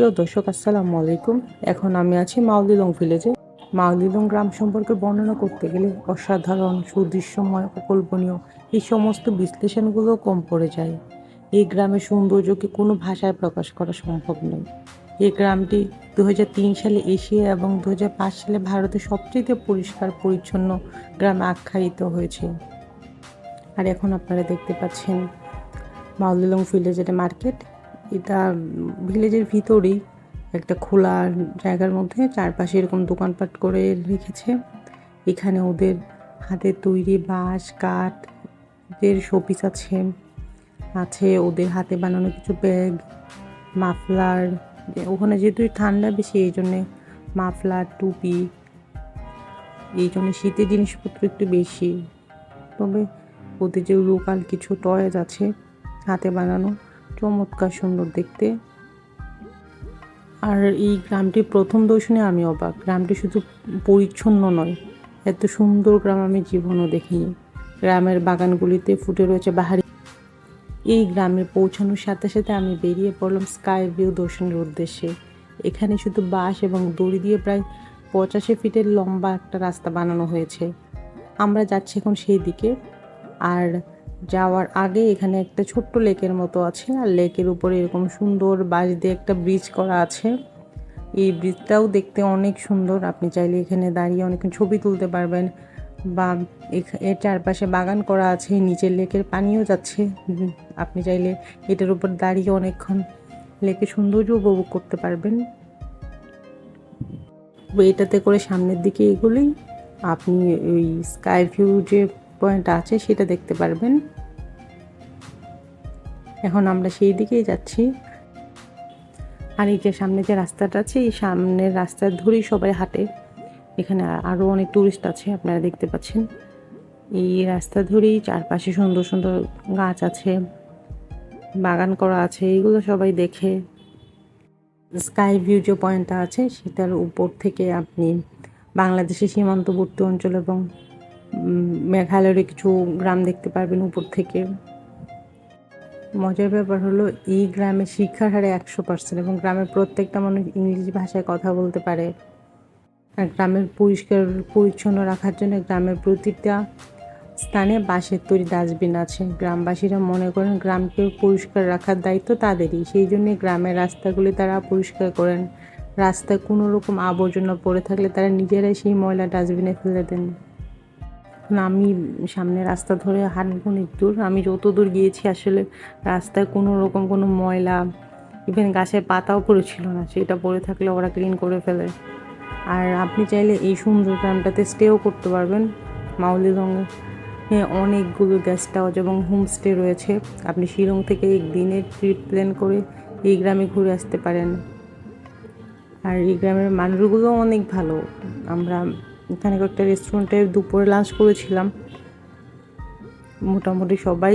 প্রিয় দর্শক, আসসালামু আলাইকুম। এখন আমি আছি মাউলিলং ভিলেজে। মাউলিলং গ্রাম সম্পর্কে বর্ণনা করতে গেলে অসাধারণ, সুদৃশ্যময়, অকল্পনীয় এই সমস্ত বিশ্লেষণগুলো কম পড়ে যায়। এই গ্রামের সৌন্দর্যকে কোনো ভাষায় প্রকাশ করা সম্ভব নয়। এই গ্রামটি দু হাজার তিন সালে এশিয়া এবং দু হাজার পাঁচ সালে ভারতের সবচেয়ে পরিষ্কার, পরিচ্ছন্ন গ্রামে আখ্যায়িত হয়েছে। আর এখন আপনারা দেখতে পাচ্ছেন মাউলিলং ভিলেজের মার্কেট। এটা ভিলেজের ভিতরেই একটা খোলা জায়গার মধ্যে চারপাশে এরকম দোকানপাট করে রেখেছে। এখানে ওদের হাতে তৈরি বাঁশ, কাঠ এর শোপিস আছে। আছে ওদের হাতে বানানো কিছু ব্যাগ, মাফলার। ওখানে যেহেতু ঠান্ডা বেশি, এই জন্যে মাফলার, টুপি, এই জন্য শীতের জিনিসপত্র একটু বেশি। তবে ওদের যে লোকাল কিছু টয়েজ আছে, হাতে বানানো চমৎকার সুন্দর দেখতে। আর এই গ্রামটি প্রথম দর্শনে আমি অবাক। গ্রামটি শুধু পরিচ্ছন্ন নয়, এত সুন্দর গ্রাম আমি জীবনও দেখিনি। গ্রামের বাগানগুলিতে ফুটে রয়েছে বাহারি। এই গ্রামে পৌঁছানোর সাথে সাথে আমি বেরিয়ে পড়লাম স্কাই ভিউ দর্শনের উদ্দেশ্যে। এখানে শুধু বাঁশ এবং দড়ি দিয়ে প্রায় পঁচাশি ফিটের লম্বা একটা রাস্তা বানানো হয়েছে। আমরা যাচ্ছি এখন সেই দিকে। আর যাওয়ার আগে এখানে একটা ছোট্ট লেকের মতো আছে, আর লেকের উপরে এরকম সুন্দর বাঁশ দিয়ে একটা ব্রিজ করা আছে। এই ব্রিজটাও দেখতে অনেক সুন্দর। আপনি চাইলে এখানে দাঁড়িয়ে অনেক ছবি তুলতে পারবেন বা এর চারপাশে বাগান করা আছে, নিচের লেকের পানিও যাচ্ছে। আপনি চাইলে এটার উপর দাঁড়িয়ে অনেকক্ষণ লেকের সৌন্দর্য উপভোগ করতে পারবেন। এটাতে করে সামনের দিকে এগুলোই আপনি ওই স্কাই ভিউ যে পয়েন্ট আছে, সেটা দেখতে পারবেন। এখন আমরা সেই দিকেই যাচ্ছি। আর এই যে সামনে যে রাস্তাটা আছে, এই সামনের রাস্তার ধরেই সবাই হাঁটে। এখানে আরও অনেক টুরিস্ট আছে, আপনারা দেখতে পাচ্ছেন। এই রাস্তা ধরেই চারপাশে সুন্দর সুন্দর গাছ আছে, বাগান করা আছে, এগুলো সবাই দেখে। স্কাই ভিউ যে পয়েন্টটা আছে, সেটার উপর থেকে আপনি বাংলাদেশের সীমান্তবর্তী অঞ্চল এবং মেঘালয়ের কিছু গ্রাম দেখতে পারবেন উপর থেকে। মজার ব্যাপার হলো, এই গ্রামে শিক্ষার হারে একশো পার্সেন্ট এবং গ্রামের প্রত্যেকটা মানুষ ইংরেজি ভাষায় কথা বলতে পারে। আর গ্রামের পরিষ্কার, পরিচ্ছন্ন রাখার জন্য গ্রামের প্রতিটা স্থানে বাঁশের তৈরি ডাস্টবিন আছে। গ্রামবাসীরা মনে করেন গ্রামকে পরিষ্কার রাখার দায়িত্ব তাদেরই, সেই জন্য গ্রামের রাস্তাগুলি তারা পরিষ্কার করেন। রাস্তায় কোনো রকম আবর্জনা পড়ে থাকলে তারা নিজেরাই সেই ময়লা ডাস্টবিনে ফেলে দেন। আমি সামনে রাস্তা ধরে হাঁটবো দূর আমি যত দূর গিয়েছি আসলে রাস্তায় কোনো রকম কোনো ময়লা ইভেন গাছের পাতাও পড়েছিল না, সেটা পড়ে থাকলে ওরা ক্লিন করে ফেলে। আর আপনি চাইলে এই সুন্দর গ্রামটাতে স্টেও করতে পারবেন। মাউলিরঙে হ্যাঁ অনেকগুলো গেস্ট হাউস এবং হোমস্টে রয়েছে। আপনি শিলং থেকে এক দিনের ট্রিপ প্ল্যান করে এই গ্রামে ঘুরে আসতে পারেন। আর এই গ্রামের মানুষগুলো অনেক ভালো। আমরা এখানে একটা রেস্টুরেন্টে দুপুরে লাঞ্চ করেছিলাম। মোটামুটি সবাই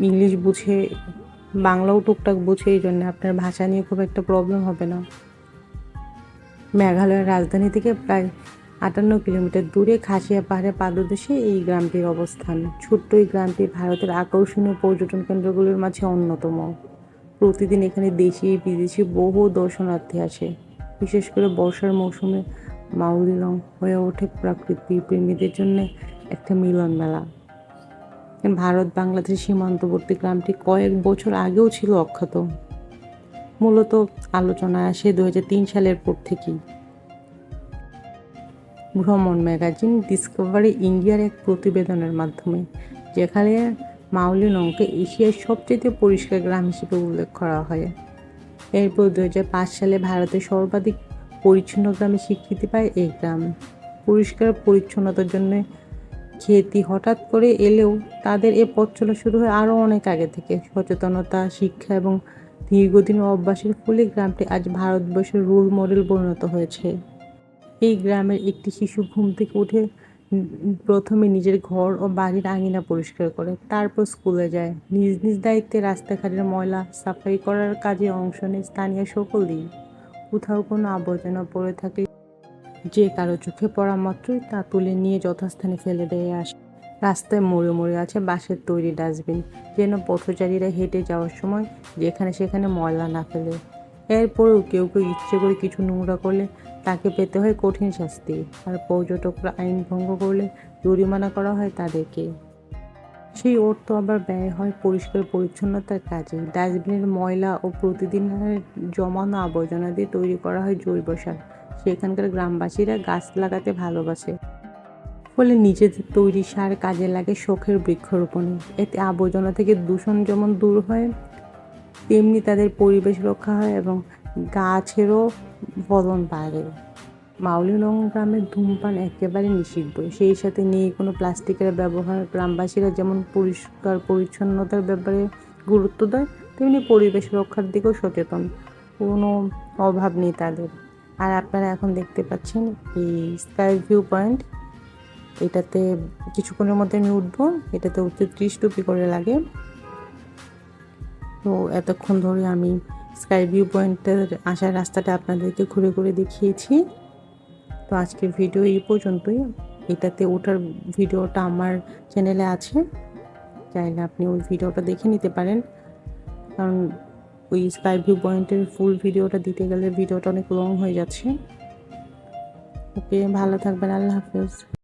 ইংলিশ বুঝে, বাংলাও টুকটাক বুঝে, এই জন্য আপনার ভাষা নিয়ে খুব একটা প্রবলেম হবে না। মেঘালয়ের রাজধানী থেকে প্রায় আটান্ন কিলোমিটার দূরে খাসিয়া পাহাড়ের পাদদেশে এই গ্রামটির অবস্থান। ছোট্ট এই গ্রামটি ভারতের আকর্ষণীয় পর্যটন কেন্দ্রগুলোর মাঝে অন্যতম। প্রতিদিন এখানে দেশি বিদেশি বহু দর্শনার্থী আসে। বিশেষ করে বর্ষার মৌসুমে মাউলিলং হয়ে ওঠে প্রকৃতি প্রেমীদের জন্য একটা মিলন মেলা। ভারত বাংলাদেশ সীমান্তবর্তী গ্রামটি কয়েক বছর আগেও ছিল অখ্যাত। মূলত আলোচনায় আসে দু হাজার তিন সালের পর থেকেই। ভ্রমণ ম্যাগাজিন ডিসকভারি ইন্ডিয়ার এক প্রতিবেদনের মাধ্যমে, যেখানে মাউলি মাউলিনংকে এশিয়ার সবচেয়ে পরিষ্কার গ্রাম হিসেবে উল্লেখ করা হয়। এরপর দুই হাজার পাঁচ সালে ভারতের সর্বাধিক পরিচ্ছন্ন গ্রামে স্বীকৃতি পায় এই গ্রাম। পরিষ্কার পরিচ্ছন্নতার জন্য খ্যাতি হঠাৎ করে এলেও তাদের এ পথ চলা শুরু হয় আরও অনেক আগে থেকে। সচেতনতা, শিক্ষা এবং দীর্ঘদিন অভ্যাসের ফলে গ্রামটি আজ ভারতবর্ষের রোল মডেল পরিণত হয়েছে। এই গ্রামের একটি শিশু ঘুম থেকে উঠে প্রথমে নিজের ঘর ও বাড়ির আঙিনা পরিষ্কার করে, তারপর স্কুলে যায়। নিজ নিজ দায়িত্বে রাস্তাঘাটের ময়লা সাফাই করার কাজে অংশ নেয় স্থানীয় সকল সকলেই। কোথাও কোনো আবর্জনা পড়ে থাকলে যে কারও চোখে পড়া মাত্রই তা তুলে নিয়ে যথাস্থানে ফেলে দিয়ে আসে। রাস্তায় মোড়ে মোড়ে আছে বাঁশের তৈরি ডাস্টবিন। যেন পথচারীরা হেঁটে যাওয়ার সময় যেখানে সেখানে ময়লা না ফেলে। এরপরেও কেউ কেউ ইচ্ছে করে কিছু নোংরা করলে তাকে পেতে হয় কঠিন শাস্তি। আর পর্যটকরা আইন ভঙ্গ করলে জরিমানা করা হয় তাদেরকে। সেই অর্থ আবার ব্যয় হয় পরিষ্কার পরিচ্ছন্নতার কাজে ডাস্টবিনের ময়লা ও প্রতিদিনের জমানো আবর্জনা দিয়ে তৈরি করা হয় জৈব সার। সেখানকার গ্রামবাসীরা গাছ লাগাতে ভালোবাসে। ফলে নিজেদের তৈরি সার কাজে লাগে শখের বৃক্ষরোপণে এতে আবর্জনা থেকে দূষণ যেমন দূর হয়, তেমনি তাদের পরিবেশ রক্ষা হয় এবং গাছেরও ফলন বাড়ে। মাউলিনং গ্রামের ধূমপান একেবারে নিষিদ্ধ। সেই সাথে নেই কোনো প্লাস্টিকের ব্যবহার গ্রামবাসীরা যেমন পরিষ্কার পরিচ্ছন্নতার ব্যাপারে গুরুত্ব দেয়, তেমনি পরিবেশ রক্ষার দিকেও সচেতন। কোনো অভাব নেই তাদের। আর আপনারা এখন দেখতে পাচ্ছেন এই স্কাই ভিউ পয়েন্ট এটাতে কিছুক্ষণের মধ্যে আমি উঠবো। এটাতে উঠতে ত্রিশ টুপি করে লাগে। তো এতক্ষণ ধরে আমি স্কাই ভিউ পয়েন্টের আসার রাস্তাটা আপনাদেরকে ঘুরে ঘুরে দেখিয়েছি। তো আজকে ভিডিও এই পর্যন্তই। এটাতে ওঠার ভিডিওটা আমার চ্যানেলে আছে। চাইলে আপনি ওই ভিডিওটা দেখে নিতে পারেন। কারণ ওই স্কাই ভিউ পয়েন্টের ফুল ভিডিওটা দিতে গেলে ভিডিওটা অনেক লং হয়ে যাচ্ছে। ওকে, ভালো থাকবেন, আল্লাহ হাফেজ।